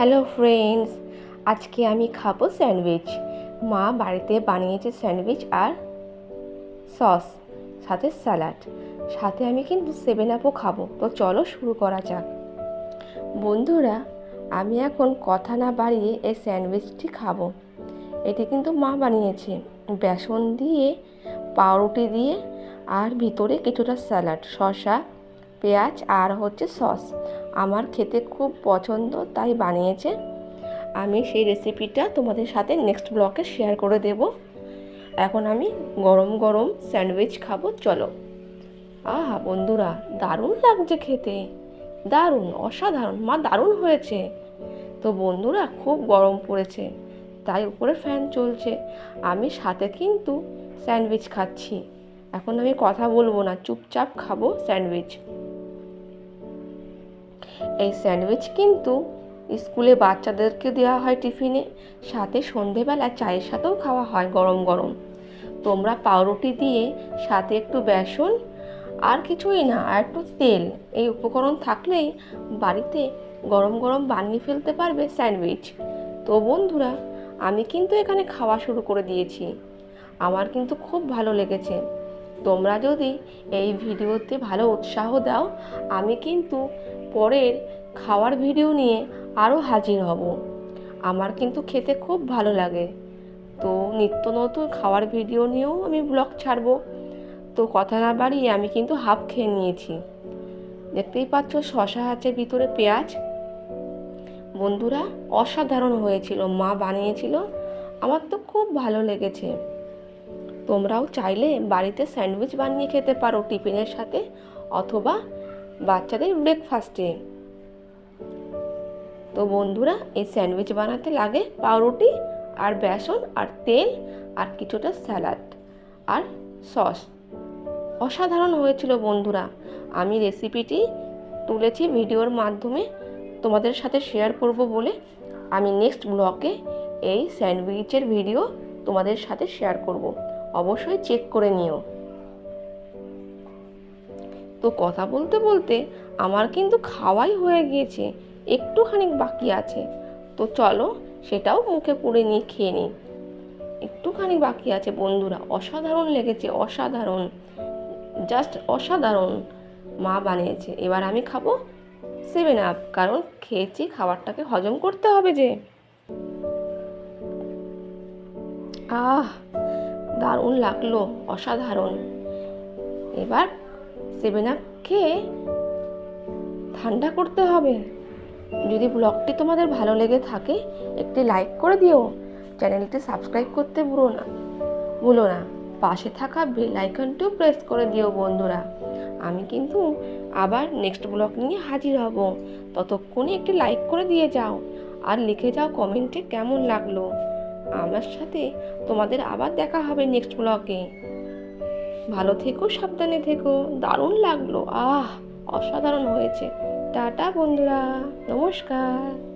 Hello friends আজকে আমি খাব স্যান্ডউইচ। মা বাড়িতে বানিয়েছে স্যান্ডউইচ আর সস, সাথে স্যালাড। সাথে আমি কিন্তু সেভেন আপও খাব। তো চলো শুরু করা যাক। বন্ধুরা, আমি এখন কথা না বাড়িয়ে এই স্যান্ডউইচটি খাব। এটি কিন্তু মা বানিয়েছে। বেসন দিয়ে, পাউরুটি দিয়ে, আর ভিতরে কিছুটা স্যালাড, শসা, পেঁয়াজ আর হচ্ছে সস। আমার খেতে খুব পছন্দ, তাই বানিয়েছে। আমি সেই রেসিপিটা তোমাদের সাথে নেক্সট ব্লকে শেয়ার করে দেব। এখন আমি গরম গরম স্যান্ডউইচ খাব, চলো। আহা বন্ধুরা, দারুণ লাগছে খেতে। দারুণ, অসাধারণ, মা দারুণ হয়েছে। তো বন্ধুরা, খুব গরম পড়েছে, তাই উপরে ফ্যান চলছে। আমি সাথে কিন্তু স্যান্ডউইচ খাচ্ছি। এখন আমি কথা বলব না, চুপচাপ খাব স্যান্ডউইচ এই স্যান্ডউইচ কিন্তু স্কুলে বাচ্চাদেরকে দেওয়া হয় টিফিনে, সাথে সন্ধেবেলা চায়ের সাথেও খাওয়া হয় গরম গরম। তোমরা পাউরুটি দিয়ে সাথে একটু বেসন, আর কিছুই না, আর একটু তেল। এই উপকরণ থাকলেই বাড়িতে গরম গরম বানিয়ে ফেলতে পারবে স্যান্ডউইচ। তো বন্ধুরা, আমি কিন্তু এখানে খাওয়া শুরু করে দিয়েছি। আমার কিন্তু খুব ভালো লেগেছে। তোমরা যদি এই ভিডিওতে ভালো উৎসাহ দাও, আমি কিন্তু পরের খাওয়ার ভিডিও নিয়ে আরও হাজির হব। আমার কিন্তু খেতে খুব ভালো লাগে। তো নিত্য নতুন খাওয়ার ভিডিও নিয়েও আমি ব্লগ ছাড়বো। তো কথা না বাড়িয়ে আমি কিন্তু হাফ খেয়ে নিয়েছি। দেখতেই পাচ্ছ শশা আছে ভিতরে পেঁয়াজ। বন্ধুরা অসাধারণ হয়েছিল, মা বানিয়েছিল। আমার তো খুব ভালো লেগেছে। তোমরাও চাইলে বাড়িতে স্যান্ডউইচ বানিয়ে খেতে পারো টিফিনের সাথে অথবা বাচ্চাদের ব্রেকফাস্টে। তো বন্ধুরা, এই স্যান্ডউইচ বানাতে লাগে পাউরুটি আর বেসন আর তেল আর কিছুটা স্যালাড আর সস। অসাধারণ হয়েছিল বন্ধুরা। আমি রেসিপিটি তুলেছি ভিডিওর মাধ্যমে, তোমাদের সাথে শেয়ার করব বলে। আমি নেক্সট ব্লকে এই স্যান্ডউইচের ভিডিও তোমাদের সাথে শেয়ার করব। অবশ্যই চেক করে নিও। তো কথা বলতে বলতে আমার কিন্তু খাওয়াই হয়ে গিয়েছে একটুখানি বাকি আছে। তো চলো সেটাও মুখে পুড়ে নিয়ে খেয়ে নিই। একটুখানি বাকি আছে বন্ধুরা, অসাধারণ লেগেছে, অসাধারণ। জাস্ট অসাধারণ। মা বানিয়েছে, এবার আমি খাব সেভেন আপ কারণ খেয়েছি, খাবারটাকে হজম করতে হবে যে। আহ, দারুণ লাগল, অসাধারণ। এবার সেভেন আপ খেয়ে ঠান্ডা করতে হবে। যদি ব্লগটি তোমাদের ভালো লেগে থাকে, একটি লাইক করে দিও। চ্যানেলটি সাবস্ক্রাইব করতে ভুলো না। ভুলো না। পাশে থাকা বেল আইকনটিও প্রেস করে দিও বন্ধুরা। আমি কিন্তু আবার নেক্সট ব্লগ নিয়ে হাজির হব। ততক্ষণে একটি লাইক করে দিয়ে যাও। আর লিখে যাও কমেন্টে কেমন লাগল। আমার সাথে তোমাদের আবার দেখা হবে নেক্সট ব্লগে ভালো থেকো সাবধানে থেকো। দারুণ লাগল। আহ অসাধারণ হয়েছে। টাটা বন্ধুরা নমস্কার।